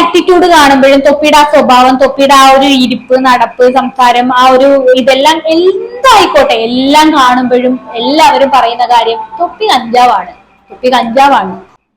Attitude കാണുമ്പോഴും തൊപ്പിയുടെ ആ സ്വഭാവം തൊപ്പിയുടെ ആ ഒരു ഇരിപ്പ് നടപ്പ് സംസാരം ആ ഒരു ഇതെല്ലാം എന്തായിക്കോട്ടെ എല്ലാം കാണുമ്പോഴും എല്ലാവരും പറയുന്ന കാര്യം തൊപ്പി കഞ്ചാവാണ്. തൊപ്പി കഞ്ചാവാണ്.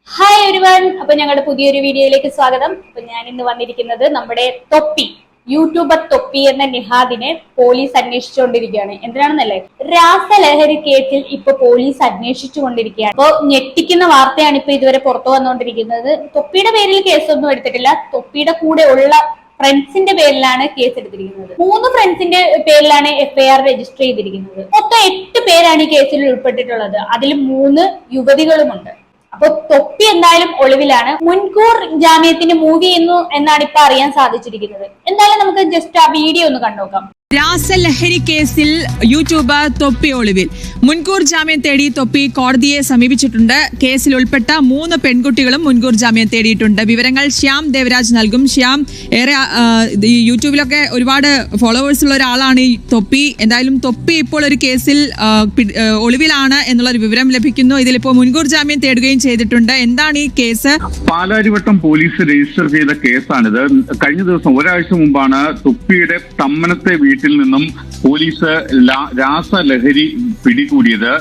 ഹായ് ഒരുവൻ അപ്പൊ ഞങ്ങളുടെ പുതിയൊരു വീഡിയോയിലേക്ക് സ്വാഗതം. അപ്പൊ ഞാൻ ഇന്ന് വന്നിരിക്കുന്നത് നമ്മുടെ തൊപ്പി. യൂട്യൂബർ തൊപ്പി എന്ന നിഹാദിനെ പോലീസ് അന്വേഷിച്ചുകൊണ്ടിരിക്കുകയാണ്. എന്തിനാണെന്നല്ലേ? രാസലഹരി കേസിൽ ഇപ്പൊ പോലീസ് അന്വേഷിച്ചുകൊണ്ടിരിക്കുകയാണ്. അപ്പൊ ഞെട്ടിക്കുന്ന വാർത്തയാണ് ഇപ്പൊ ഇതുവരെ പുറത്തു വന്നുകൊണ്ടിരിക്കുന്നത്. തൊപ്പിയുടെ പേരിൽ കേസൊന്നും എടുത്തിട്ടില്ല. തൊപ്പിയുടെ കൂടെ ഉള്ള ഫ്രണ്ട്സിന്റെ പേരിലാണ് കേസ് എടുത്തിരിക്കുന്നത്. മൂന്ന് ഫ്രണ്ട്സിന്റെ പേരിലാണ് എഫ്ഐആർ രജിസ്റ്റർ ചെയ്തിരിക്കുന്നത്. മൊത്തം എട്ട് പേരാണ് ഈ കേസിൽ ഉൾപ്പെട്ടിട്ടുള്ളത്. അതിൽ മൂന്ന് യുവതികളുമുണ്ട്. അപ്പൊ തൊപ്പി എന്തായാലും ഒളിവിലാണ്. മുൻകൂർ ജാമ്യത്തിന് മൂവ് ചെയ്യുന്നു എന്നാണ് ഇപ്പൊ അറിയാൻ സാധിച്ചിരിക്കുന്നത്. എന്തായാലും നമുക്ക് ജസ്റ്റ് ആ വീഡിയോ ഒന്ന് കണ്ടുനോക്കാം. രാസലഹരി കേസിൽ യൂട്യൂബർ തൊപ്പി ഒളിവിൽ. മുൻകൂർ ജാമ്യം തേടി തൊപ്പി കോടതിയെ സമീപിച്ചിട്ടുണ്ട്. കേസിൽ ഉൾപ്പെട്ട മൂന്ന് പെൺകുട്ടികളും മുൻകൂർ ജാമ്യം തേടിയിട്ടുണ്ട്. വിവരങ്ങൾ ശ്യാം ദേവരാജ് നൽകും. ശ്യാം ഏറെ യൂട്യൂബിലൊക്കെ ഒരുപാട് ഫോളോവേഴ്സ് ഉള്ള ഒരാളാണ് ഈ തൊപ്പി. എന്തായാലും തൊപ്പി ഇപ്പോൾ ഒരു കേസിൽ ഒളിവിലാണ് എന്നുള്ളൊരു വിവരം ലഭിക്കുന്നു. ഇതിലിപ്പോൾ മുൻകൂർ ജാമ്യം തേടുകയും ചെയ്തിട്ടുണ്ട്. എന്താണ് ഈ കേസ്? പാലാരിവട്ടം പോലീസ് രജിസ്റ്റർ ചെയ്ത കേസാണിത്. കഴിഞ്ഞ ദിവസം ഒരാഴ്ച മുമ്പാണ് തൊപ്പിയുടെ തമ്മനത്തെ വീട്ടിൽ നിന്നും പോലീസ് രാസലഹരി പിടികൂടിയത്.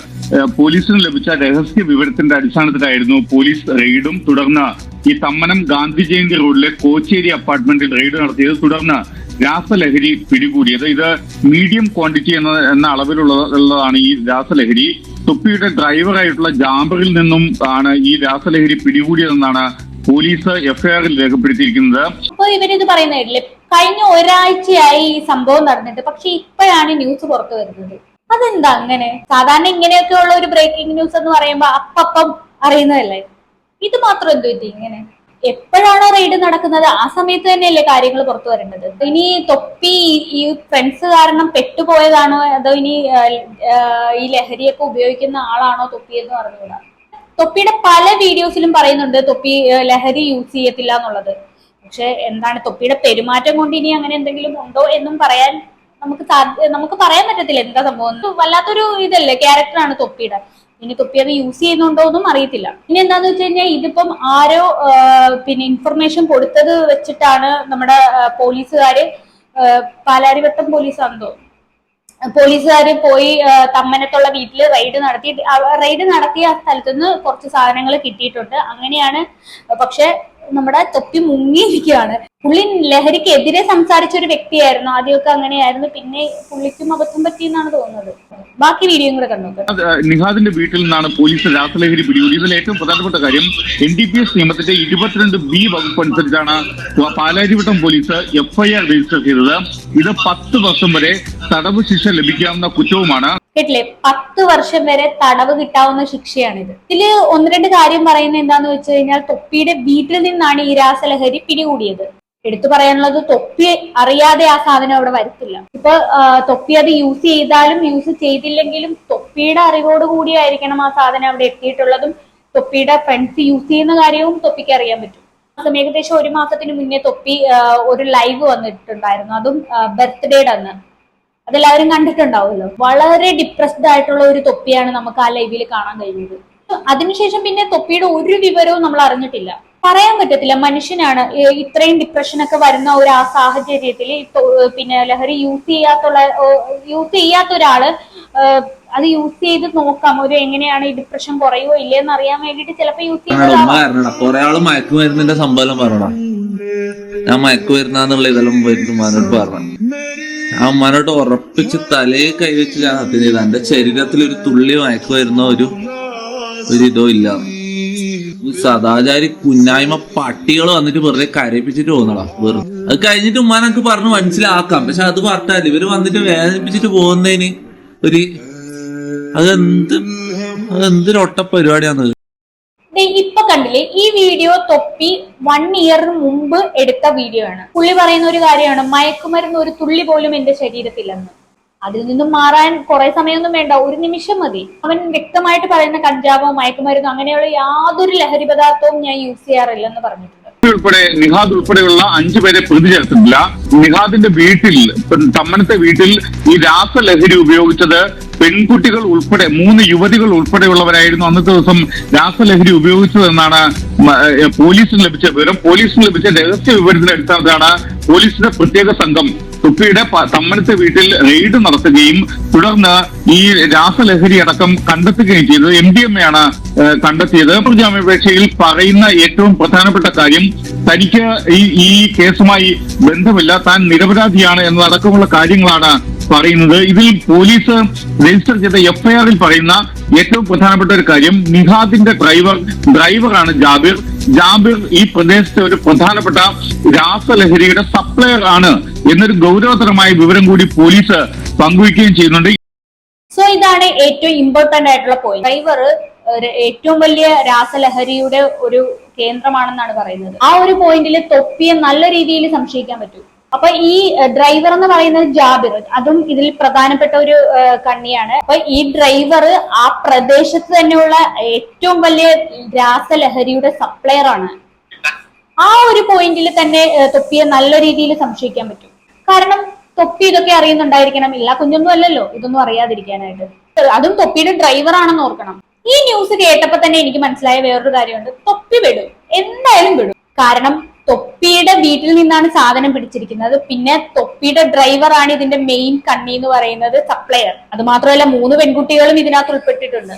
പോലീസിന് ലഭിച്ച രഹസ്യ വിവരത്തിന്റെ അടിസ്ഥാനത്തിലായിരുന്നു പോലീസ് റെയ്ഡും തുടർന്ന് ഈ തമ്മനം ഗാന്ധി ജയന്തി റോഡിലെ കോച്ചേരി അപ്പാർട്ട്മെന്റിൽ റെയ്ഡ് നടത്തിയത് തുടർന്ന് രാസലഹരി പിടികൂടിയത്. ഇത് മീഡിയം ക്വാണ്ടിറ്റി എന്ന എന്ന അളവിലുള്ളതാണ് ഈ രാസലഹരി. തൊപ്പിയുടെ ഡ്രൈവറായിട്ടുള്ള ജാമ്പറിൽ നിന്നും ആണ് ഈ രാസലഹരി പിടികൂടിയതെന്നാണ് പോലീസ് എഫ്ഐആറിൽ രേഖപ്പെടുത്തിയിരിക്കുന്നത്. ഇവരിത് പറയുന്ന കഴിഞ്ഞ ഒരാഴ്ചയായി ഈ സംഭവം നടന്നിട്ട്. പക്ഷെ ഇപ്പോഴാണ് ന്യൂസ് പുറത്തു വരുന്നത്. അതെന്താ അങ്ങനെ? സാധാരണ ഇങ്ങനെയൊക്കെ ഉള്ള ഒരു ബ്രേക്കിംഗ് ന്യൂസ് എന്ന് പറയുമ്പോ അപ്പം അറിയുന്നതല്ലേ? ഇത് മാത്രം എന്ത് പറ്റി ഇങ്ങനെ? എപ്പോഴാണോ റെയ്ഡ് നടക്കുന്നത്? ആ സമയത്ത് തന്നെയല്ലേ കാര്യങ്ങൾ പുറത്തു വരേണ്ടത്? ഇനി തൊപ്പി ഈ ഫ്രണ്ട്സ് കാരണം പെട്ടുപോയതാണോ? അതോ ഇനി ഈ ലഹരിയൊക്കെ ഉപയോഗിക്കുന്ന ആളാണോ തൊപ്പി എന്ന് പറഞ്ഞുകൂടാ തൊപ്പിയുടെ പല വീഡിയോസിലും പറയുന്നുണ്ട് തൊപ്പി ലഹരി യൂസ് ചെയ്യത്തില്ല എന്നുള്ളത്. പക്ഷെ എന്താണ് തൊപ്പിയുടെ പെരുമാറ്റം കൊണ്ട് ഇനി അങ്ങനെ എന്തെങ്കിലും ഉണ്ടോ എന്നും പറയാൻ നമുക്ക് നമുക്ക് പറയാൻ പറ്റത്തില്ല എന്താ സംഭവം. വല്ലാത്തൊരു ഇതല്ലേ ക്യാരക്ടറാണ് തൊപ്പിയുടെ. ഇനി തൊപ്പി അത് യൂസ് ചെയ്യുന്നുണ്ടോ എന്നും അറിയത്തില്ല. ഇനി എന്താന്ന് വെച്ച് കഴിഞ്ഞാൽ ഇതിപ്പം ആരോ പിന്നെ ഇൻഫർമേഷൻ കൊടുത്തത് വെച്ചിട്ടാണ് നമ്മുടെ പോലീസുകാര് പാലാരിവട്ടം പോലീസാണെന്ന് തോന്നുന്നു. പോലീസുകാര് പോയി തമ്മനത്തുള്ള വീട്ടിൽ റെയ്ഡ് നടത്തി റെയ്ഡ് നടത്തിയ സ്ഥലത്തുനിന്ന് കുറച്ച് സാധനങ്ങൾ കിട്ടിയിട്ടുണ്ട്. അങ്ങനെയാണ് പക്ഷെ നമ്മുടെ തൊപ്പി മുങ്ങിയിരിക്കുകയാണ്. പുള്ളി ലഹരിക്കെതിരെ സംസാരിച്ച ഒരു വ്യക്തിയായിരുന്നു. ആദ്യമൊക്കെ അങ്ങനെയായിരുന്നു. പിന്നെ പുള്ളിക്കും അബദ്ധം പറ്റിയെന്നാണ് തോന്നുന്നത്. ബാക്കി വീഡിയോയും കൂടെ കണ്ടു നിഹാദിന്റെ വീട്ടിൽ നിന്നാണ് പോലീസ് രാസലഹരി പിടികൂടി ഇതിൽ ഏറ്റവും പ്രധാനപ്പെട്ട കാര്യം എൻ ഡി പി എസ് നിയമത്തിന്റെ ഇരുപത്തിരണ്ട് ബി വകുപ്പ് അനുസരിച്ചാണ് പാലാരിവട്ടം പോലീസ് എഫ്ഐആർ രജിസ്റ്റർ ചെയ്തത്. ഇത് പത്ത് വർഷം വരെ തടവ് ശിക്ഷ ലഭിക്കാവുന്ന കുറ്റവുമാണ്. കേട്ടില്ലേ? പത്ത് വർഷം വരെ തടവ് കിട്ടാവുന്ന ശിക്ഷയാണിത്. ഇതിൽ ഒന്ന് രണ്ട് കാര്യം പറയുന്നത് എന്താന്ന് വെച്ച് കഴിഞ്ഞാൽ തൊപ്പിയുടെ വീട്ടിൽ നിന്നാണ് ഈ രാസലഹരി പിടികൂടിയത്. എടുത്തു പറയാനുള്ളത് തൊപ്പി അറിയാതെ ആ സാധനം അവിടെ വരത്തില്ല. ഇപ്പൊ തൊപ്പി അത് യൂസ് ചെയ്താലും യൂസ് ചെയ്തില്ലെങ്കിലും തൊപ്പിയുടെ അറിവോട് കൂടിയായിരിക്കണം ആ സാധനം അവിടെ എത്തിയിട്ടുള്ളതും. തൊപ്പിയുടെ ഫ്രണ്ട്സ് യൂസ് ചെയ്യുന്ന കാര്യവും തൊപ്പിക്ക് അറിയാൻ പറ്റും. മാസം ഏകദേശം ഒരു മാസത്തിന് മുന്നേ തൊപ്പി ഒരു ലൈവ് വന്നിട്ടുണ്ടായിരുന്നു. അതും ബർത്ത്ഡേയുടെ അന്ന്. അതെല്ലാവരും കണ്ടിട്ടുണ്ടാവുമല്ലോ. വളരെ ഡിപ്രസ്ഡ് ആയിട്ടുള്ള ഒരു തൊപ്പിയാണ് നമുക്ക് ആ ലൈവിൽ കാണാൻ കഴിഞ്ഞത്. അതിനുശേഷം പിന്നെ തൊപ്പിയുടെ ഒരു വിവരവും നമ്മൾ അറിഞ്ഞിട്ടില്ല. പറയാൻ പറ്റത്തില്ല മനുഷ്യനാണ്. ഇത്രയും ഡിപ്രഷൻ ഒക്കെ വരുന്ന ഒരു ആ സാഹചര്യത്തിൽ പിന്നെ ലഹരി യൂസ് ചെയ്യാത്തുള്ള യൂസ് ചെയ്യാത്ത ഒരാൾ അത് യൂസ് ചെയ്ത് നോക്കാം. ഒരു എങ്ങനെയാണ് ഈ ഡിപ്രഷൻ കുറയോ ഇല്ലയെന്ന് അറിയാൻ വേണ്ടിട്ട് ചിലപ്പോ യൂസ് ചെയ്യുന്നത് കൊറേ ആൾ മയക്കുമരുന്നിന്റെ സംഭവം പറഞ്ഞടാ ഞാൻ മയക്കുമരുന്നാന്നുള്ള ഇതെല്ലാം പറഞ്ഞു ആ ഉമ്മാനോട് ഉറപ്പിച്ച് തലയെ കൈവച്ച് ഞാൻ സത്യം ചെയ്ത എന്റെ ശരീരത്തിൽ ഒരു തുള്ളി മയക്കുമരുന്നോ ഒരു ഒരു ഇതോ ഇല്ല. സദാചാരി കുന്നായ്മ പട്ടികൾ വന്നിട്ട് വെറുതെ കരയിപ്പിച്ചിട്ട് പോകുന്നടാ വെറുതെ അത് കഴിഞ്ഞിട്ട് ഉമ്മാനൊക്കെ പറഞ്ഞു മനസ്സിലാക്കാം. പക്ഷെ അത് പറഞ്ഞാൽ ഇവർ വന്നിട്ട് വേദനിപ്പിച്ചിട്ട് പോകുന്നതിന് ഒരു അതെന്ത് അതെന്തൊരു ഒട്ട ദേ ഇപ്പൊ കണ്ടില്ലേ ഈ വീഡിയോ തൊപ്പി വൺ ഇയറിന് മുമ്പ് എടുത്ത വീഡിയോ ആണ്. പുള്ളി പറയുന്ന ഒരു കാര്യമാണ് മയക്കുമരുന്ന് ഒരു തുള്ളി പോലും എന്റെ ശരീരത്തില്ലെന്ന്. അതിൽ നിന്നും മാറാൻ കുറെ സമയമൊന്നും വേണ്ട ഒരു നിമിഷം മതി. അവൻ വ്യക്തമായിട്ട് പറയുന്ന കഞ്ചാവോ മയക്കുമരുന്നോ അങ്ങനെയുള്ള യാതൊരു ലഹരി പദാർത്ഥവും ഞാൻ യൂസ് ചെയ്യാറില്ലെന്ന് പറഞ്ഞിട്ടുണ്ട്. ഉൾപ്പെടെ നിഹാദ് ഉൾപ്പെടെയുള്ള അഞ്ചു പേരെ പ്രതി ചേർത്തിട്ടില്ല. നിഹാദിന്റെ വീട്ടിൽ തമ്മനത്തെ വീട്ടിൽ ഈ രാസലഹരി ഉപയോഗിച്ചത് പെൺകുട്ടികൾ ഉൾപ്പെടെ മൂന്ന് യുവതികൾ ഉൾപ്പെടെയുള്ളവരായിരുന്നു അന്നത്തെ ദിവസം രാസലഹരി ഉപയോഗിച്ചതെന്നാണ് പോലീസിന് ലഭിച്ച വിവരം. പോലീസിന് ലഭിച്ച രഹസ്യ വിവരത്തിന്റെ അടിസ്ഥാനത്തിലാണ് പോലീസിന്റെ പ്രത്യേക സംഘം തുപ്പിയുടെ തമ്മനത്തെ വീട്ടിൽ റെയ്ഡ് നടത്തുകയും തുടർന്ന് ഈ രാസലഹരി അടക്കം കണ്ടെത്തുകയും ചെയ്തത് എം ഡി എം എയാണ് കണ്ടെത്തിയത്. ജാമ്യാപേക്ഷയിൽ പറയുന്ന ഏറ്റവും പ്രധാനപ്പെട്ട കാര്യം തനിക്ക് ഈ ഈ കേസുമായി ബന്ധമില്ല താൻ നിരപരാധിയാണ് എന്നതടക്കമുള്ള കാര്യങ്ങളാണ് പറയുന്നത് ഇതിൽ പോലീസ് രജിസ്റ്റർ ചെയ്ത എഫ്ഐആറിൽ പറയുന്ന ഏറ്റവും പ്രധാനപ്പെട്ട ഒരു കാര്യം നിഹാദിന്റെ ഡ്രൈവർ ഡ്രൈവറാണ് ജാബിർ. ജാബിർ ഈ പ്രദേശത്തെ ഒരു പ്രധാനപ്പെട്ട രാസലഹരിയുടെ സപ്ലയർ ആണ് എന്നൊരു ഗൗരവതരമായ വിവരം കൂടി പോലീസ് പങ്കുവയ്ക്കുകയും ചെയ്യുന്നുണ്ട്. സോ ഇതാണ് ഏറ്റവും ഇമ്പോർട്ടന്റ് ആയിട്ടുള്ള പോയിന്റ് ഡ്രൈവർ ഏറ്റവും വലിയ രാസലഹരിയുടെ ഒരു കേന്ദ്രമാണെന്നാണ് പറയുന്നത്. ആ ഒരു പോയിന്റിൽ തൊപ്പിയെ നല്ല രീതിയിൽ സംശയിക്കാൻ പറ്റും. അപ്പൊ ഈ ഡ്രൈവർ എന്ന് പറയുന്നത് ജാബിർ. അതും ഇതിൽ പ്രധാനപ്പെട്ട ഒരു കണ്ണിയാണ്. അപ്പൊ ഈ ഡ്രൈവർ ആ പ്രദേശത്ത് തന്നെയുള്ള ഏറ്റവും വലിയ രാസലഹരിയുടെ സപ്ലയർ ആണ്. ആ ഒരു പോയിന്റിൽ തന്നെ തൊപ്പിയെ നല്ല രീതിയിൽ സംശയിക്കാൻ പറ്റും. കാരണം തൊപ്പി ഇതൊക്കെ അറിയുന്നുണ്ടായിരിക്കണം. ഇല്ല കുഞ്ഞൊന്നും അല്ലല്ലോ. ഇതൊന്നും അറിയാതിരിക്കാനായിട്ട്. അതും തൊപ്പിയുടെ ഡ്രൈവർ ആണെന്ന് ഓർക്കണം. ഈ ന്യൂസ് കേട്ടപ്പോ തന്നെ എനിക്ക് മനസ്സിലായ വേറൊരു കാര്യമുണ്ട്. തൊപ്പി വിടും. എന്തായാലും വിടും. കാരണം തൊപ്പിയുടെ വീട്ടിൽ നിന്നാണ് സാധനം പിടിച്ചിരിക്കുന്നത്. പിന്നെ തൊപ്പിയുടെ ഡ്രൈവർ ആണ് ഇതിന്റെ മെയിൻ കണ്ണി എന്ന് പറയുന്നത് സപ്ലയർ അത് മാത്രമല്ല മൂന്ന് പെൺകുട്ടികളും ഇതിനകത്ത് ഉൾപ്പെട്ടിട്ടുണ്ട്.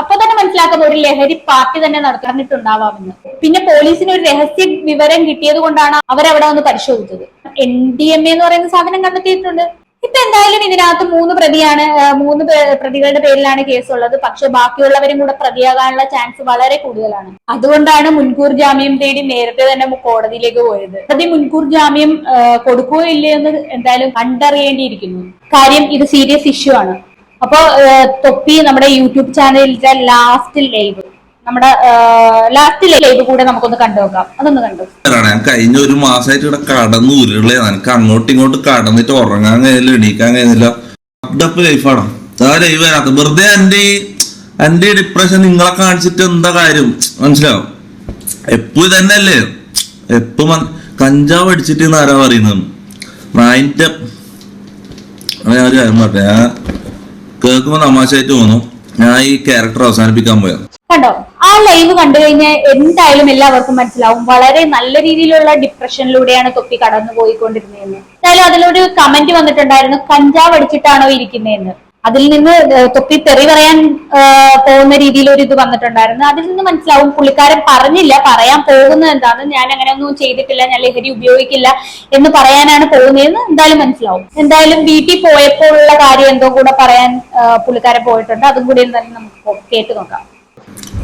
അപ്പൊ തന്നെ മനസ്സിലാക്കുന്ന ഒരു ലഹരി പാർട്ടി തന്നെ നടന്നിട്ടുണ്ടാവാമെന്ന് പിന്നെ പോലീസിന് ഒരു രഹസ്യ വിവരം കിട്ടിയത് കൊണ്ടാണ് അവരവിടെ വന്ന് പരിശോധിച്ചത്. എൻ ഡി എം എന്ന് പറയുന്ന സാധനം കണ്ടെത്തിയിട്ടുണ്ട്. ഇപ്പൊ എന്തായാലും ഇതിനകത്ത് മൂന്ന് പ്രതിയാണ് മൂന്ന് പ്രതികളുടെ പേരിലാണ് കേസുള്ളത്. പക്ഷെ ബാക്കിയുള്ളവരും കൂടെ പ്രതിയാകാനുള്ള ചാൻസ് വളരെ കൂടുതലാണ്. അതുകൊണ്ടാണ് മുൻകൂർ ജാമ്യം തേടി നേരത്തെ തന്നെ കോടതിയിലേക്ക് പോയത്. പ്രതി മുൻകൂർ ജാമ്യം കൊടുക്കുകയോ ഇല്ലയോ എന്ന് എന്തായാലും കണ്ടറിയേണ്ടിയിരിക്കുന്നു. കാര്യം ഇത് സീരിയസ് ഇഷ്യൂ ആണ്. അപ്പൊ തൊപ്പി നമ്മുടെ യൂട്യൂബ് ചാനലിലെ ലാസ്റ്റ് ലൈവ് നമ്മുടെ ലാസ്റ്റ് ലൈവ് കൂടെ നമുക്കൊന്ന് കണ്ടു നോക്കാം. അതൊന്ന് കണ്ടു. ഞാൻ കഴിഞ്ഞ ഒരു മാസമായിട്ട് ഇവിടെ കടന്ന് ഉരുളയാണ് എനിക്ക് അങ്ങോട്ടും ഇങ്ങോട്ടും കടന്നിട്ട് ഉറങ്ങാൻ കഴിയില്ല എണീക്കാൻ കഴിയുന്നില്ല അപ്ഡപ്പ് ലൈഫാണ് ആ ലൈവ് അതിനകത്ത് വെറുതെ എന്റെ ഈ എന്റെ ഈ ഡിപ്രഷൻ നിങ്ങളെ കാണിച്ചിട്ട് എന്താ കാര്യം? മനസ്സിലാവും എപ്പോ ഇതന്നെയല്ലേ? എപ്പോ മൻ- കഞ്ചാവ് അടിച്ചിട്ട് ആരാ പറയുന്നത്? നായിന്റെ ഞാൻ ഒരു കാര്യം പറഞ്ഞ. കേൾക്കുമ്പോ തമാശയായിട്ട് തോന്നും. ഞാൻ ഈ ക്യാരക്ടർ അവസാനിപ്പിക്കാൻ പോയാ. കണ്ടോ? ആ ലൈവ് കണ്ടു കഴിഞ്ഞാൽ എന്തായാലും എല്ലാവർക്കും മനസ്സിലാവും. വളരെ നല്ല രീതിയിലുള്ള ഡിപ്രഷനിലൂടെയാണ് തൊപ്പി കടന്നു പോയിക്കൊണ്ടിരുന്നതെന്ന്. എന്തായാലും അതിലൊരു കമന്റ് വന്നിട്ടുണ്ടായിരുന്നു കഞ്ചാവ് അടിച്ചിട്ടാണോ ഇരിക്കുന്നതെന്ന്? അതിൽ നിന്ന് തൊപ്പി തെറി പറയാൻ പോകുന്ന രീതിയിൽ ഒരു ഇത് വന്നിട്ടുണ്ടായിരുന്നു. അതിൽ നിന്ന് മനസ്സിലാവും പുള്ളിക്കാരൻ പറഞ്ഞില്ല പറയാൻ പോകുന്നത് എന്താണ് ഞാൻ അങ്ങനെ ഒന്നും ചെയ്തിട്ടില്ല ഞാൻ ലഹരി ഉപയോഗിക്കില്ല എന്ന് പറയാനാണ് പോകുന്നതെന്ന് എന്തായാലും മനസ്സിലാവും. എന്തായാലും വീട്ടിൽ പോയപ്പോഴുള്ള കാര്യം എന്തോ കൂടെ പറയാൻ പുള്ളിക്കാരൻ പോയിട്ടുണ്ട്. അതും കൂടി എന്തായാലും നമുക്ക് കേട്ട് നോക്കാം.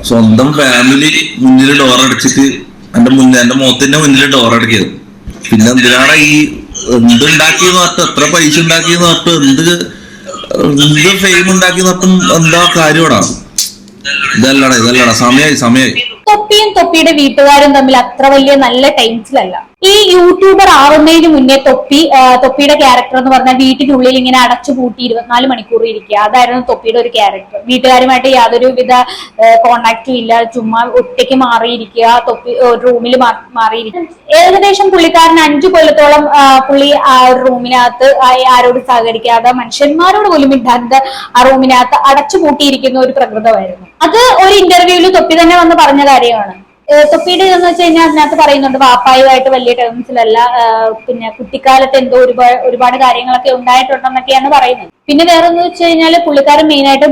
സ്വന്തം ഫാമിലി മുന്നിൽ ഡോർ അടിച്ചിട്ട് എന്റെ മുന്നിൽ എന്റെ മുഖത്തിന്റെ മുന്നിൽ ഡോർ അടക്കിയത്. പിന്നെ എന്തിനാണ് ഈ എന്ത് ഉണ്ടാക്കിയെന്ന് പറഞ്ഞിട്ട് എത്ര പൈസ ഉണ്ടാക്കിയെന്ന് പറഞ്ഞിട്ട് എന്ത് എന്ത് ഫെയിം ഉണ്ടാക്കിയെന്ന് പറഞ്ഞു എന്താ കാര്യമാടാ ഇതല്ലടാ ഇതല്ലടാ സമയായി സമയായി. തൊപ്പിയും തൊപ്പിയുടെ വീട്ടുകാരും തമ്മിൽ അത്ര വലിയ നല്ല ടൈംസിലല്ല ഈ യൂട്യൂബർ ആവുന്നതിന് മുന്നേ തൊപ്പി തൊപ്പിയുടെ ക്യാരക്ടർ എന്ന് പറഞ്ഞാൽ വീട്ടിനുള്ളിൽ ഇങ്ങനെ അടച്ചു പൂട്ടി ഇരുപത്തിനാല് മണിക്കൂർ ഇരിക്കുക. അതായിരുന്നു തൊപ്പിയുടെ ഒരു ക്യാരക്ടർ വീട്ടുകാരുമായിട്ട് യാതൊരു വിധ കോണ്ടാക്റ്റും ഇല്ല. ചുമ്മാ ഒറ്റയ്ക്ക് മാറിയിരിക്കുക. തൊപ്പി റൂമിൽ മാറിയിരിക്കുക. ഏകദേശം പുള്ളിക്കാരൻ അഞ്ചു കൊല്ലത്തോളം പുള്ളി ആ ഒരു റൂമിനകത്ത് ആരോട് സഹകരിക്കാതെ മനുഷ്യന്മാരോട് പോലും മിണ്ടാതെ ആ റൂമിനകത്ത് അടച്ചു പൂട്ടിയിരിക്കുന്ന ഒരു പ്രകൃതമായിരുന്നു. അത് ഒരു ഇന്റർവ്യൂവിൽ തൊപ്പി തന്നെ വന്ന് പറഞ്ഞ കാര്യമാണ്. തൊപ്പിയുടെ എന്ന് വെച്ച് കഴിഞ്ഞാൽ അതിനകത്ത് പറയുന്നുണ്ട് വാപ്പായുമായിട്ട് വലിയ ടേംസിലല്ല പിന്നെ കുട്ടിക്കാലത്ത് എന്തോ ഒരുപാട് ഒരുപാട് കാര്യങ്ങളൊക്കെ ഉണ്ടായിട്ടുണ്ടെന്നൊക്കെയാണ് പറയുന്നത്. പിന്നെ വേറെ എന്ന് വെച്ച് കഴിഞ്ഞാൽ പുള്ളിക്കാരൻ മെയിൻ ആയിട്ട്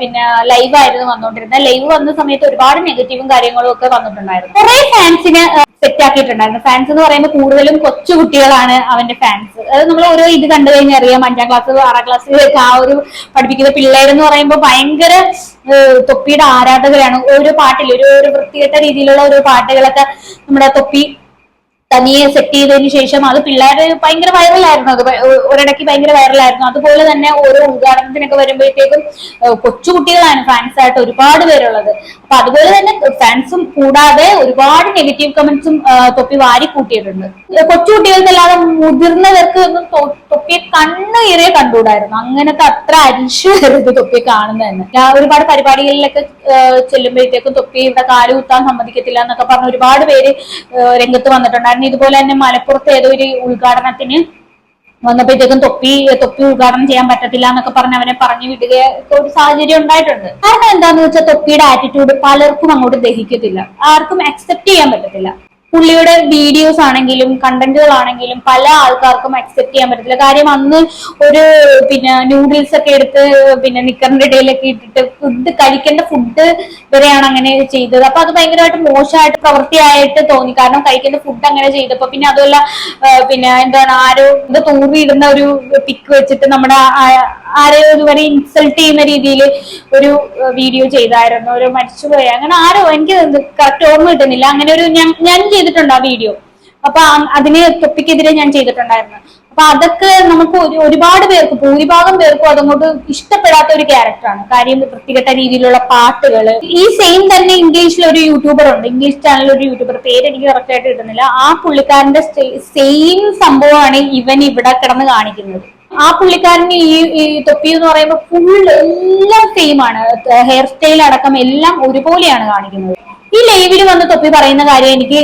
പിന്നെ ലൈവ് ആയിരുന്നു വന്നുകൊണ്ടിരുന്നത് ലൈവ് വന്ന സമയത്ത് ഒരുപാട് നെഗറ്റീവും കാര്യങ്ങളും ഒക്കെ വന്നിട്ടുണ്ടായിരുന്നു. കുറെ ഫാൻസിനെ സെറ്റ് ആക്കിയിട്ടുണ്ടായിരുന്നു. ഫാൻസ് എന്ന് പറയുമ്പോൾ കൂടുതലും കൊച്ചു കുട്ടികളാണ് അവന്റെ ഫാൻസ് അത് നമ്മൾ ഓരോ ഇത് കണ്ടു കഴിഞ്ഞാൽ അറിയാം. അഞ്ചാം ക്ലാസ് ആറാം ക്ലാസ് ആ ഒരു പഠിപ്പിക്കുന്ന പിള്ളേരെന്ന് പറയുമ്പോൾ ഭയങ്കര തൊപ്പിയുടെ ആരാധകരാണ്. ഓരോ പാട്ടിൽ ഒരു ഒരു വൃത്തികെട്ട രീതിയിലുള്ള ഓരോ പാട്ടുകളൊക്കെ നമ്മുടെ തൊപ്പി തനിയെ സെറ്റ് ചെയ്തതിന് ശേഷം അത് പിള്ളേർ ഭയങ്കര വൈറലായിരുന്നു അത് ഒരിടയ്ക്ക് ഭയങ്കര വൈറലായിരുന്നു അതുപോലെ തന്നെ ഓരോ ഉദ്ഘാടനത്തിനൊക്കെ വരുമ്പോഴത്തേക്കും കൊച്ചുകുട്ടികളാണ് ഫാൻസ് ആയിട്ട് ഒരുപാട് പേരുള്ളത്. അപ്പൊ അതുപോലെ തന്നെ ഫാൻസും കൂടാതെ ഒരുപാട് നെഗറ്റീവ് കമന്റ്സും തൊപ്പി വാരി കൂട്ടിയിട്ടുണ്ട് കൊച്ചുകുട്ടികൾക്കല്ലാതെ മുതിർന്നവർക്ക് ഒന്നും തൊപ്പിയെ കണ്ണ് ഏറിയ കണ്ടുകൂടായിരുന്നു. അങ്ങനത്തെ അത്ര അരിശമായിരുന്നു തൊപ്പിയെ കാണുന്നത് തന്നെ ഒരുപാട് പരിപാടികളിലൊക്കെ ചെല്ലുമ്പോഴത്തേക്കും തൊപ്പി ഇവിടെ കാലുകുത്താൻ സമ്മതിക്കത്തില്ല എന്നൊക്കെ പറഞ്ഞ് ഒരുപാട് പേര് രംഗത്ത് വന്നിട്ടുണ്ടായിരുന്നു ഇതുപോലെ തന്നെ മലപ്പുറത്ത് ഏതോ ഒരു ഉദ്ഘാടനത്തിന് വന്നപ്പോഴത്തേക്കും തൊപ്പി തൊപ്പി ഉദ്ഘാടനം ചെയ്യാൻ പറ്റത്തില്ല എന്നൊക്കെ പറഞ്ഞ് അവനെ പറഞ്ഞു വിടുകയൊക്കെ ഒരു സാഹചര്യം ഉണ്ടായിട്ടുണ്ട്. കാരണം എന്താന്ന് വെച്ചാൽ തൊപ്പിയുടെ ആറ്റിറ്റ്യൂഡ് പലർക്കും അങ്ങോട്ട് ദഹിക്കത്തില്ല. ആർക്കും അക്സെപ്റ്റ് ചെയ്യാൻ പറ്റത്തില്ല. പുള്ളിയുടെ വീഡിയോസ് ആണെങ്കിലും കണ്ടന്റുകൾ ആണെങ്കിലും പല ആൾക്കാർക്കും അക്സെപ്റ്റ് ചെയ്യാൻ പറ്റത്തില്ല. കാര്യം അന്ന് ഒരു പിന്നെ നൂഡിൽസ് ഒക്കെ എടുത്ത് പിന്നെ നിക്കറിന്റെ ഇടയിലൊക്കെ ഇട്ടിട്ട് ഫുഡ് കഴിക്കേണ്ട ഫുഡ് വരെയാണ് അങ്ങനെ ചെയ്തത്. അപ്പൊ അത് ഭയങ്കരമായിട്ട് മോശമായിട്ട് പ്രവൃത്തിയായിട്ട് തോന്നി. കാരണം കഴിക്കേണ്ട ഫുഡ് അങ്ങനെ ചെയ്തപ്പോ പിന്നെ അതുമല്ല പിന്നെ എന്താണ് ആരോ ഇത് തൂറിയിടുന്ന ഒരു പിക്ക് വെച്ചിട്ട് നമ്മുടെ ആരെയോ ഇതുവരെ ഇൻസൾട്ട് ചെയ്യുന്ന രീതിയിൽ ഒരു വീഡിയോ ചെയ്തായിരുന്നു. ഒരു മരിച്ചുപോയ അങ്ങനെ ആരോ എനിക്ക് കറക്റ്റ് ഓർമ്മ കിട്ടുന്നില്ല. അങ്ങനെ ഒരു ഞാൻ ഞാൻ ചെയ്തിട്ടുണ്ട് ആ വീഡിയോ അപ്പൊ അതിന് തൊപ്പിക്കെതിരെ ഞാൻ ചെയ്തിട്ടുണ്ടായിരുന്നു. അപ്പൊ അതൊക്കെ നമുക്ക് ഒരു ഒരുപാട് പേർക്ക് ഭൂരിഭാഗം പേർക്കും അതങ്ങോട്ട് ഇഷ്ടപ്പെടാത്ത ഒരു ക്യാരക്ടറാണ് കാര്യം വൃത്തികെട്ട രീതിയിലുള്ള പാട്ടുകൾ ഈ സെയിം തന്നെ ഇംഗ്ലീഷിൽ ഒരു യൂട്യൂബർ ഉണ്ട്. ഇംഗ്ലീഷ് ചാനലിൽ ഒരു യൂട്യൂബർ പേര് എനിക്ക് കറക്റ്റ് ആയിട്ട് കിട്ടുന്നില്ല. ആ പുള്ളിക്കാരന്റെ സെയിം സംഭവമാണ് ഇവൻ ഇവിടെ കിടന്ന് കാണിക്കുന്നത്. ആ പുള്ളിക്കാരന് ഈ തൊപ്പി എന്ന് പറയുമ്പോൾ ഫുൾ എല്ലാം സെയിം ആണ്. ഹെയർ സ്റ്റൈൽ അടക്കം എല്ലാം ഒരുപോലെയാണ് കാണിക്കുന്നത്. ഈ ലൈവിൽ വന്ന് തൊപ്പി പറയുന്ന കാര്യം എനിക്ക്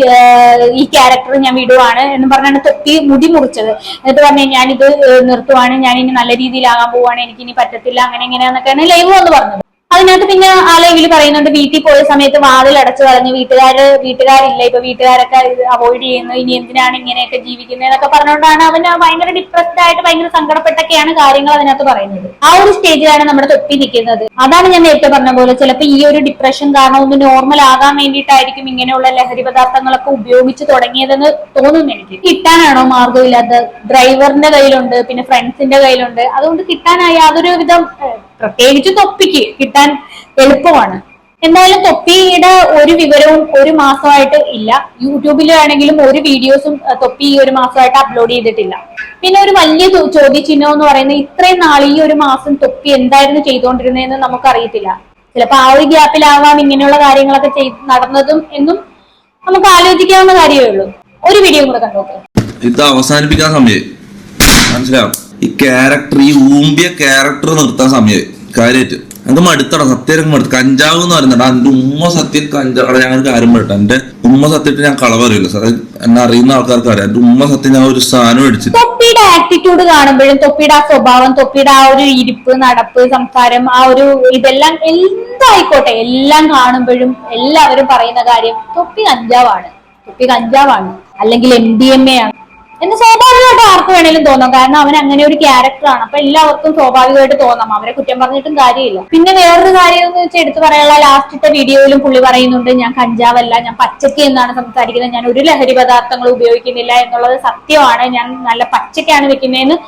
ഈ ക്യാരക്ടർ ഞാൻ വിടുവാണ് എന്ന് പറഞ്ഞാണ് തൊപ്പി മുടി മുറിച്ചത്. എന്നിട്ട് പറഞ്ഞു ഞാനിത് നിർത്തുവാണ്. ഞാൻ ഇനി നല്ല രീതിയിലാകാൻ പോവാണ്. എനിക്ക് ഇനി പറ്റത്തില്ല. അങ്ങനെ ഇങ്ങനെയാന്നൊക്കെയാണ് ലൈവ് വന്ന് പറഞ്ഞത്. അതിനകത്ത് പിന്നെ ആ ലൈവിൽ പറയുന്നുണ്ട് വീട്ടിൽ പോയ സമയത്ത് വാതിൽ അടച്ചു കളഞ്ഞ് വീട്ടുകാര് വീട്ടുകാരില്ല? ഇപ്പൊ വീട്ടുകാരൊക്കെ അവോയ്ഡ് ചെയ്യുന്നു. ഇനി എന്തിനാണ് ഇങ്ങനെയൊക്കെ ജീവിക്കുന്നത് എന്നൊക്കെ പറഞ്ഞുകൊണ്ടാണ് അവൻ ഭയങ്കര ഡിപ്രസ്ഡ് ആയിട്ട് ഭയങ്കര സങ്കടപ്പെട്ടൊക്കെയാണ് കാര്യങ്ങൾ അതിനകത്ത് പറയുന്നത്. ആ ഒരു സ്റ്റേജിലാണ് നമ്മുടെ തൊപ്പി നിൽക്കുന്നത്. അതാണ് ഞാൻ നേരത്തെ പറഞ്ഞ പോലെ ചിലപ്പോൾ ഈ ഒരു ഡിപ്രഷൻ കാരണം ഒന്ന് നോർമൽ ആകാൻ വേണ്ടിയിട്ടായിരിക്കും ഇങ്ങനെയുള്ള ലഹരി പദാർത്ഥങ്ങളൊക്കെ ഉപയോഗിച്ച് തുടങ്ങിയതെന്ന് തോന്നുന്നു എനിക്ക്. കിട്ടാനാണോ മാർഗമില്ലാത്ത ഡ്രൈവറിന്റെ കയ്യിലുണ്ട് പിന്നെ ഫ്രണ്ട്സിന്റെ കയ്യിലുണ്ട്. അതുകൊണ്ട് കിട്ടാനായി യാതൊരു വിധം പ്രത്യേകിച്ച് തൊപ്പിക്ക് കിട്ടാൻ എളുപ്പമാണ്. എന്തായാലും തൊപ്പിയുടെ ഒരു വിവരവും ഒരു മാസമായിട്ട് ഇല്ല. യൂട്യൂബിലാണെങ്കിലും ഒരു വീഡിയോസും തൊപ്പി ഈ ഒരു മാസമായിട്ട് അപ്ലോഡ് ചെയ്തിട്ടില്ല. പിന്നെ ഒരു വലിയ ചോദ്യചിഹ്നം എന്ന് പറയുന്നത് ഇത്രയും നാൾ ഈ ഒരു മാസം തൊപ്പി എന്തായിരുന്നു ചെയ്തുകൊണ്ടിരുന്നതെന്ന് നമുക്കറിയത്തില്ല. ചിലപ്പോൾ ആ ഒരു ഗ്യാപ്പിലാവാം ഇങ്ങനെയുള്ള കാര്യങ്ങളൊക്കെ ചെയ്ത് നടന്നതും എന്നും നമുക്ക് ആലോചിക്കാവുന്ന കാര്യമേ ഉള്ളൂ. ഒരു വീഡിയോ കൂടെ കണ്ടോക്കെ ഇത് അവസാനിപ്പിക്കാൻ സമയം. മനസ്സിലാവും ഈ ക്യാരക്ടർ ഈ ഊമ്പിയ ക്യാരക്ടർ നിർത്താൻ സമയമായി കാര്യമായിട്ട് അത് മടുത്തട സത്യം മടുത്ത. കഞ്ചാവ് എന്ന് പറയുന്നുണ്ട് എന്റെ ഉമ്മ സത്യം കഞ്ചാവ്. ഞാൻ കാര്യം പറയട്ടെ. എന്റെ ഉമ്മ സത്യത്തിൽ ഞാൻ കളവ് പറയില്ല അതായത് എന്നെ അറിയുന്ന ആൾക്കാർക്ക് അറിയാം. എന്റെ ഉമ്മ സത്യം ഞാൻ ഒരു സാധനം അടിച്ചു തൊപ്പിയുടെ ആറ്റിറ്റ്യൂഡ് കാണുമ്പോഴും തൊപ്പിയുടെ ആ സ്വഭാവം തൊപ്പിയുടെ ആ ഒരു ഇരിപ്പ് നടപ്പ് സംസാരം ആ ഒരു ഇതെല്ലാം എന്തായിക്കോട്ടെ എല്ലാം കാണുമ്പോഴും എല്ലാവരും പറയുന്ന കാര്യം തൊപ്പി കഞ്ചാവാണ്. തൊപ്പി കഞ്ചാവാണ്. അല്ലെങ്കിൽ എം ഡി എം എ ആണ്. എന്ന് സ്വാഭാവികമായിട്ട് ആർക്ക് വേണേലും തോന്നാം. കാരണം അവൻ അങ്ങനെ ഒരു ക്യാരക്ടറാണ് അപ്പൊ എല്ലാവർക്കും സ്വാഭാവികമായിട്ട് തോന്നാം. അവരെ കുറ്റം പറഞ്ഞിട്ടും കാര്യമില്ല. പിന്നെ വേറൊരു കാര്യം എന്ന് വെച്ചാൽ എടുത്തു പറയാനുള്ള ലാസ്റ്റത്തെ വീഡിയോയിലും പുള്ളി പറയുന്നുണ്ട് ഞാൻ കഞ്ചാവല്ല ഞാൻ പച്ചക്ക് എന്നാണ് സംസാരിക്കുന്നത്. ഞാൻ ഒരു ലഹരി പദാർത്ഥങ്ങൾ ഉപയോഗിക്കുന്നില്ല എന്നുള്ളത് സത്യമാണ്. ഞാൻ നല്ല പച്ചക്കാണ് വെക്കുന്നതെന്ന്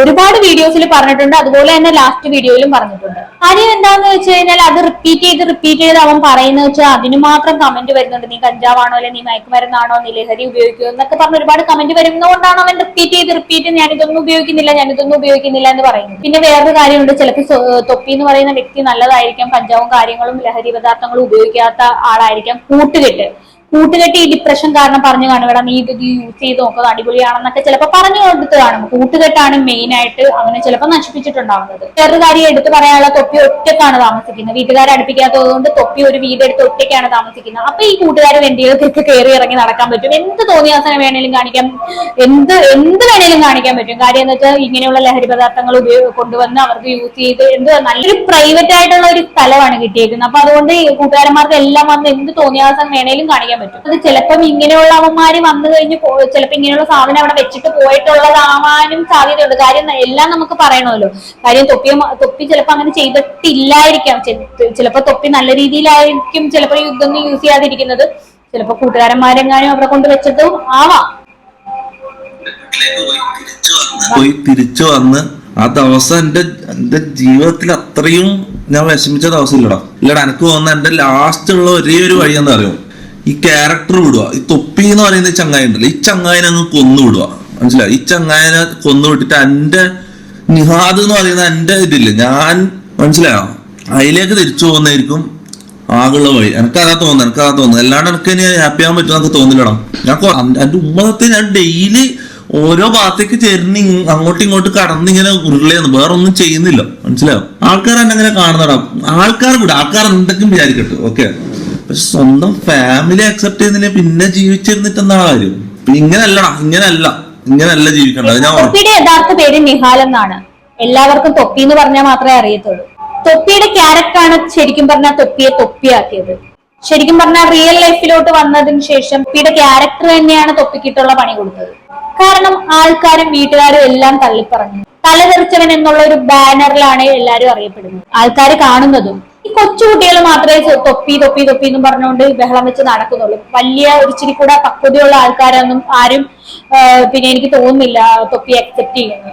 ഒരുപാട് വീഡിയോസിൽ പറഞ്ഞിട്ടുണ്ട്. അതുപോലെ തന്നെ ലാസ്റ്റ് വീഡിയോയിലും പറഞ്ഞിട്ടുണ്ട്. കാര്യം എന്താന്ന് വെച്ച് കഴിഞ്ഞാൽ അത് റിപ്പീറ്റ് ചെയ്ത് റിപ്പീറ്റ് ചെയ്ത് അവൻ പറയുന്ന വെച്ചാൽ അതിന് മാത്രം കമന്റ് വരുന്നുണ്ട്. നീ കഞ്ചാവാണോ അല്ലെ? നീ മയക്കുമരുന്നാണോ? നീ ലഹരി ഉപയോഗിക്കുമോ എന്നൊക്കെ പറഞ്ഞ് ഒരുപാട് കമന്റ് വരുന്നതുകൊണ്ടാണ് അവൻ റിപ്പീറ്റ് ചെയ്ത് റിപ്പീറ്റ് ഞാൻ ഇതൊന്നും ഉപയോഗിക്കുന്നില്ല ഞാൻ ഇതൊന്നും ഉപയോഗിക്കുന്നില്ല എന്ന് പറയുന്നത്. പിന്നെ വേറൊരു കാര്യമുണ്ട്. ചിലപ്പോൾ തൊപ്പി എന്ന് പറയുന്ന വ്യക്തി നല്ലതായിരിക്കാം. കഞ്ചാവും കാര്യങ്ങളും ലഹരി പദാർത്ഥങ്ങളും ഉപയോഗിക്കാത്ത ആളായിരിക്കാം. കൂട്ടുകെട്ട്. കൂട്ടുകെട്ട് ഈ ഡിപ്രഷൻ കാരണം പറഞ്ഞു കാണും. എടാ നീ ഇത് യൂസ് ചെയ്ത് നോക്കുക അടിപൊളിയാണെന്നൊക്കെ ചിലപ്പോൾ പറഞ്ഞു കൊടുത്ത് കാണും. കൂട്ടുകെട്ടാണ് മെയിൻ ആയിട്ട് അങ്ങനെ ചിലപ്പോൾ നശിപ്പിച്ചിട്ടുണ്ടാവുന്നത്. വേറൊരു കാര്യം എടുത്തു പറയാനുള്ള തൊപ്പി ഒറ്റക്കാണ് താമസിക്കുന്നത്. വീട്ടുകാരെ അടുപ്പിക്കാത്തത് കൊണ്ട് തൊപ്പി ഒരു വീടെടുത്ത് ഒറ്റയ്ക്കാണ് താമസിക്കുന്നത്. അപ്പൊ ഈ കൂട്ടുകാർ വെണ്ടികൾക്കൊക്കെ കയറി ഇറങ്ങി നടക്കാൻ പറ്റും. എന്ത് തോന്നിയാസനം വേണേലും കാണിക്കാം. എന്ത് എന്ത് വേണേലും കാണിക്കാൻ പറ്റും. കാര്യം എന്ന് വെച്ചാൽ ഇങ്ങനെയുള്ള ലഹരി പദാർത്ഥങ്ങൾ കൊണ്ടുവന്ന് അവർക്ക് യൂസ് ചെയ്ത് എന്ത് നല്ലൊരു പ്രൈവറ്റ് ആയിട്ടുള്ള ഒരു സ്ഥലമാണ് കിട്ടിയിരിക്കുന്നത് അപ്പൊ അതുകൊണ്ട് ഈ കൂട്ടുകാരന്മാർക്ക് എല്ലാം വന്ന് എന്ത് തോന്നിയാസം വേണേലും കാണിക്കാൻ പറ്റും. അത് ചിലപ്പം ഇങ്ങനെയുള്ള അവന്മാര് വന്നു കഴിഞ്ഞ് ചിലപ്പോ ഇങ്ങനെയുള്ള സാധനം അവിടെ വെച്ചിട്ട് പോയിട്ടുള്ളതാവാനും സാധ്യതയുണ്ട്. കാര്യം എല്ലാം നമുക്ക് പറയണമല്ലോ. കാര്യം തൊപ്പി തൊപ്പി ചിലപ്പോ അങ്ങനെ ചെയ്തിട്ടില്ലായിരിക്കാം. ചിലപ്പോ തൊപ്പി നല്ല രീതിയിലായിരിക്കും ചിലപ്പോ ഇതൊന്നും യൂസ് ചെയ്യാതിരിക്കുന്നത്. ചിലപ്പോ കൂട്ടുകാരന്മാരെങ്ങാനും അവിടെ കൊണ്ട് വെച്ചതും ആവാം. പോയി തിരിച്ചു വന്ന് ആ ദിവസം എന്റെ എന്റെ ജീവിതത്തിൽ അത്രയും ഞാൻ വിഷമിച്ച ദിവസം ഇല്ലടാ. ഇല്ലടാ എനിക്ക് തോന്നുന്ന എന്റെ ലാസ്റ്റ് ഉള്ള ഒരേ ഒരു വഴി എന്താ അറിയോ ഈ ക്യാരക്ടർ വിടുക. ഈ തൊപ്പി എന്ന് പറയുന്ന ചങ്ങായി ഉണ്ടല്ലോ. ഈ ചങ്ങായിനെ അങ്ങ് കൊന്നു വിടുക. മനസ്സിലായി? ഈ ചങ്ങായിനെ കൊന്നു വിട്ടിട്ട് എന്റെ നിഹാദ് എന്ന് പറയുന്ന എന്റെ ഇതില്ല ഞാൻ മനസ്സിലായോ? അതിലേക്ക് തിരിച്ചു പോകുന്നതായിരിക്കും ആകുള്ള വഴി. എനിക്ക് അതാ തോന്നുന്നു എനിക്ക് അതാ തോന്നുന്നു അല്ലാണ്ട് എനിക്ക് ഇനി ഹാപ്പി ആവാൻ പറ്റും എനിക്ക് തോന്നില്ലടാ. ഞാൻ എന്റെ ഉമ്മത്തെ ഞാൻ ഡെയിലി ഓരോ ഭാഗത്തേക്ക് ചേർന്ന് അങ്ങോട്ടും ഇങ്ങോട്ടും കടന്ന് ഇങ്ങനെ ഉരുളയെന്ന് വേറെ ഒന്നും ചെയ്യുന്നില്ല. മനസ്സിലായോ? ആൾക്കാർ എന്നെ അങ്ങനെ കാണുന്നടാ ആൾക്കാർ വിടും. ആൾക്കാർ എന്തൊക്കെയും വിചാരിക്കട്ടെ. ഓക്കെ പക്ഷെ സ്വന്തം ഫാമിലി അക്സെപ്റ്റ് ചെയ്യുന്നില്ല പിന്നെ ജീവിച്ചിരുന്നിട്ട് എന്താ കാര്യം ഇങ്ങനല്ലടാ ഇങ്ങനല്ല ഇങ്ങനല്ല ജീവിക്കണ്ടത്. ഞാൻ തൊപ്പിയുടെ യഥാർത്ഥ പേര് നിഹാൽ എന്നാണ്. എല്ലാവർക്കും തൊപ്പി എന്ന് പറഞ്ഞാൽ മാത്രമേ അറിയത്തുള്ളൂ. തൊപ്പിയുടെ ക്യാരക്ടറാണ് ശരിക്കും പറഞ്ഞാൽ തൊപ്പിയെ തൊപ്പിയാക്കിയത്. ശരിക്കും പറഞ്ഞാൽ റിയൽ ലൈഫിലോട്ട് വന്നതിന് ശേഷം തൊപ്പിയുടെ ക്യാരക്ടർ തന്നെയാണ് തൊപ്പിക്കിട്ടുള്ള പണി കൊടുത്തത്. കാരണം ആൾക്കാരും വീട്ടുകാരും എല്ലാം തള്ളിപ്പറഞ്ഞു. തലതെറിച്ചവൻ എന്നുള്ള ഒരു ബാനറിലാണ് എല്ലാരും അറിയപ്പെടുന്നത്. ആൾക്കാർ കാണുന്നതും കൊച്ചുകുട്ടികൾ മാത്രമേ തൊപ്പി തൊപ്പി തൊപ്പി എന്നും പറഞ്ഞുകൊണ്ട് ബഹളം വെച്ച് നടക്കുന്നുള്ളൂ. വലിയ ഒരിച്ചിരി കൂടെ പക്വതയുള്ള ആൾക്കാരൊന്നും ആരും പിന്നെ എനിക്ക് തോന്നുന്നില്ല തൊപ്പി അക്സെപ്റ്റ് ചെയ്യുന്നു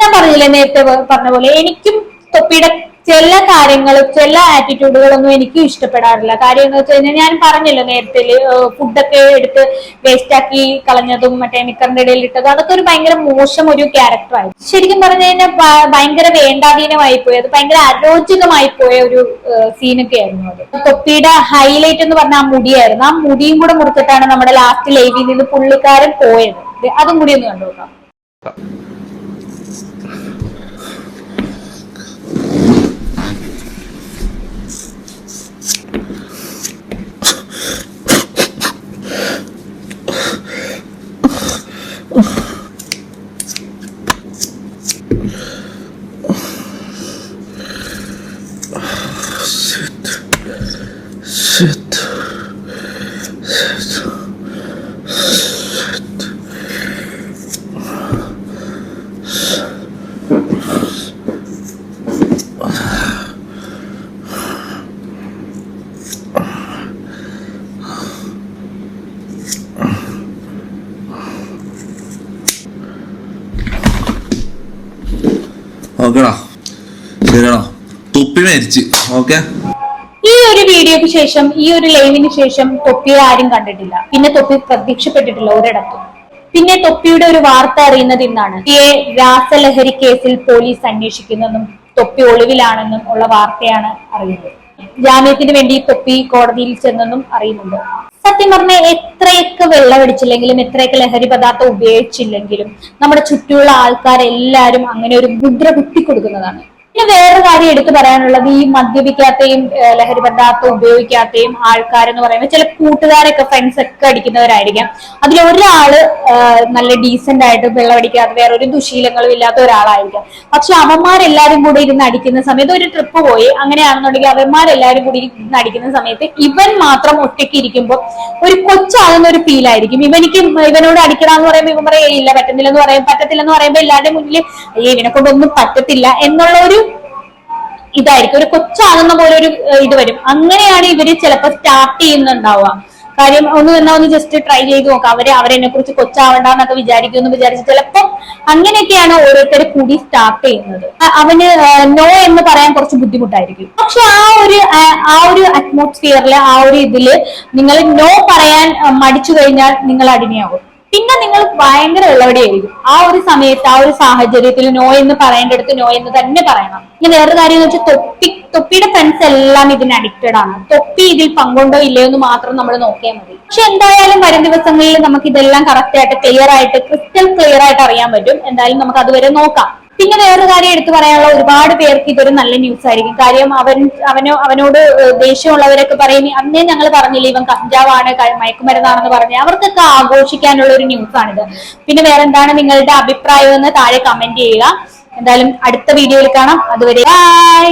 ഞാൻ പറഞ്ഞില്ലേ നേരത്തെ പറഞ്ഞ പോലെ എനിക്കും തൊപ്പിയുടെ ചില കാര്യങ്ങൾ ചില ആറ്റിറ്റ്യൂഡുകളൊന്നും എനിക്ക് ഇഷ്ടപ്പെടാറില്ല. കാര്യം എന്ന് വെച്ച് കഴിഞ്ഞാൽ ഞാൻ പറഞ്ഞല്ലോ നേരത്തെ ഫുഡൊക്കെ എടുത്ത് വേസ്റ്റ് ആക്കി കളഞ്ഞതും മറ്റേ നിക്കറിന്റെ ഇടയിൽ ഇട്ടതും അതൊക്കെ ഒരു ഭയങ്കര മോശം ഒരു ക്യാരക്ടറായി ശരിക്കും പറഞ്ഞു കഴിഞ്ഞാൽ ഭയങ്കര വേണ്ടാധീനമായി പോയി അത് ഭയങ്കര അരോചകമായി പോയ ഒരു സീനൊക്കെ ആയിരുന്നു അത്. തൊപ്പിയുടെ ഹൈലൈറ്റ് എന്ന് പറഞ്ഞ ആ മുടിയായിരുന്നു. ആ മുടിയും കൂടെ മുറിച്ചിട്ടാണ് നമ്മുടെ ലാസ്റ്റ് ലൈവിൽ നിന്ന് പുള്ളിക്കാരൻ പോയത്. അതും കൂടി ഒന്ന് കണ്ടു നോക്കാം Shit. ഓക്കെടാ ശരിയാടാ തുപ്പി മരിച്ച്. ഓക്കെ. ഈ ഒരു വീഡിയോക്ക് ശേഷം ഈ ഒരു ലൈവിന് ശേഷം തൊപ്പിയെ ആരും കണ്ടിട്ടില്ല. പിന്നെ തൊപ്പി പ്രത്യക്ഷപ്പെട്ടിട്ടില്ല ഒരിടത്തും. പിന്നെ തൊപ്പിയുടെ ഒരു വാർത്ത അറിയുന്നത് ഇന്നാണ്. തൊപ്പിയെ രാസലഹരി കേസിൽ പോലീസ് അന്വേഷിക്കുന്നെന്നും തൊപ്പി ഒളിവിലാണെന്നും ഉള്ള വാർത്തയാണ് അറിയുന്നത്. ജാമ്യത്തിന് വേണ്ടി തൊപ്പി കോടതിയിൽ ചെന്നെന്നും അറിയുന്നുണ്ട്. സത്യം പറഞ്ഞാൽ എത്രയൊക്കെ വെള്ളമടിച്ചില്ലെങ്കിലും എത്രയൊക്കെ ലഹരി പദാർത്ഥം ഉപയോഗിച്ചില്ലെങ്കിലും നമ്മുടെ ചുറ്റുമുള്ള ആൾക്കാരെല്ലാരും അങ്ങനെ ഒരു മുദ്ര കുത്തിക്കൊടുക്കുന്നതാണ്. പിന്നെ വേറൊരു കാര്യം എടുത്തു പറയാനുള്ളത് ഈ മദ്യപിക്കാത്തയും ലഹരി പദാർത്ഥം ഉപയോഗിക്കാത്തയും ആൾക്കാരെന്ന് പറയുമ്പോൾ ചില കൂട്ടുകാരൊക്കെ ഫ്രണ്ട്സ് ഒക്കെ അടിക്കുന്നവരായിരിക്കാം. അതിൽ ഒരാൾ നല്ല ഡീസെന്റ് ആയിട്ട് വെള്ളമടിക്കാത്ത വേറെ ഒരു ദുശീലങ്ങളും ഇല്ലാത്ത ഒരാളായിരിക്കാം. പക്ഷെ അവന്മാരെല്ലാരും കൂടി ഇരുന്ന് അടിക്കുന്ന സമയത്ത് ഒരു ട്രിപ്പ് പോയി. അങ്ങനെയാണെന്നുണ്ടെങ്കിൽ അവന്മാരെല്ലാരും കൂടി ഇരുന്ന് അടിക്കുന്ന സമയത്ത് ഇവൻ മാത്രം ഒറ്റയ്ക്ക് ഇരിക്കുമ്പോൾ ഒരു കൊച്ചാകുന്ന ഒരു ഫീൽ ആയിരിക്കും. ഇവനിക്ക് ഇവനോട് അടിക്കണമെന്ന് പറയുമ്പോൾ ഇവൻ പറയേ "ഏയ് ഇല്ല പറ്റുന്നില്ലെന്ന് പറയും പറ്റത്തില്ലെന്ന് പറയുമ്പോൾ എല്ലാവരുടെ മുന്നിൽ അയ്യേ ഇവനെ കൊണ്ടൊന്നും പറ്റത്തില്ല എന്നുള്ള ഒരു ഇതായിരിക്കും. ഒരു കൊച്ചാകുന്ന പോലെ ഒരു ഇത് വരും. അങ്ങനെയാണ് ഇവർ ചിലപ്പോൾ സ്റ്റാർട്ട് ചെയ്യുന്നുണ്ടാവുക. കാര്യം ഒന്ന് എന്നാ ഒന്ന് ജസ്റ്റ് ട്രൈ ചെയ്ത് നോക്കാം. അവരെ അവരെന്നെ കുറിച്ച് കൊച്ചാവണ്ടെന്നൊക്കെ വിചാരിക്കുമെന്ന് വിചാരിച്ച് ചിലപ്പം അങ്ങനെയൊക്കെയാണ് ഓരോരുത്തർ കൂടി സ്റ്റാർട്ട് ചെയ്യുന്നത്. അവന് നോ എന്ന് പറയാൻ കുറച്ച് ബുദ്ധിമുട്ടായിരിക്കും. പക്ഷെ ആ ഒരു ആ- ഒരു അറ്റ്മോസ്ഫിയറിൽ ആ ഒരു ഇതിൽ നിങ്ങൾ നോ പറയാൻ മടിച്ചു കഴിഞ്ഞാൽ നിങ്ങൾ അടിമയാകും പിന്നെ നിങ്ങൾ ഭയങ്കര വെള്ളവടിയായിരിക്കും ആ ഒരു സമയത്ത് ആ ഒരു സാഹചര്യത്തിൽ നോ എന്ന് പറയേണ്ടടുത്ത് നോ എന്ന് തന്നെ പറയണം. പിന്നെ വേറെ കാര്യം വെച്ചാൽ തൊപ്പി തൊപ്പിയുടെ ഫ്രണ്ട്സ് എല്ലാം ഇതിന് അഡിക്റ്റഡ് ആണ്. തൊപ്പി ഇതിൽ പങ്കുണ്ടോ ഇല്ലയോ എന്ന് മാത്രം നമ്മൾ നോക്കിയാൽ മതി. പക്ഷെ എന്തായാലും വരും ദിവസങ്ങളിൽ നമുക്ക് ഇതെല്ലാം കറക്റ്റ് ആയിട്ട് ക്ലിയർ ആയിട്ട് ക്രിസ്റ്റൽ ക്ലിയർ ആയിട്ട് അറിയാൻ പറ്റും. എന്തായാലും നമുക്ക് അതുവരെ നോക്കാം. പിന്നെ വേറൊരു കാര്യം എടുത്തു പറയാനുള്ള ഒരുപാട് പേർക്ക് ഇതൊരു നല്ല ന്യൂസ് ആയിരിക്കും. കാര്യം അവൻ അവനോ അവനോട് ദേഷ്യമുള്ളവരൊക്കെ പറയും അന്നേ ഞങ്ങൾ പറഞ്ഞില്ല ഇവൻ കഞ്ചാവാണ് മയക്കുമരുന്നാണെന്ന് പറഞ്ഞ്. അവർക്കൊക്കെ ആഘോഷിക്കാനുള്ള ഒരു ന്യൂസ് ആണിത്. പിന്നെ വേറെ എന്താണ് നിങ്ങളുടെ അഭിപ്രായം എന്ന് താഴെ കമന്റ് ചെയ്യുക. എന്തായാലും അടുത്ത വീഡിയോയിൽ കാണാം. അതുവരെ ബൈ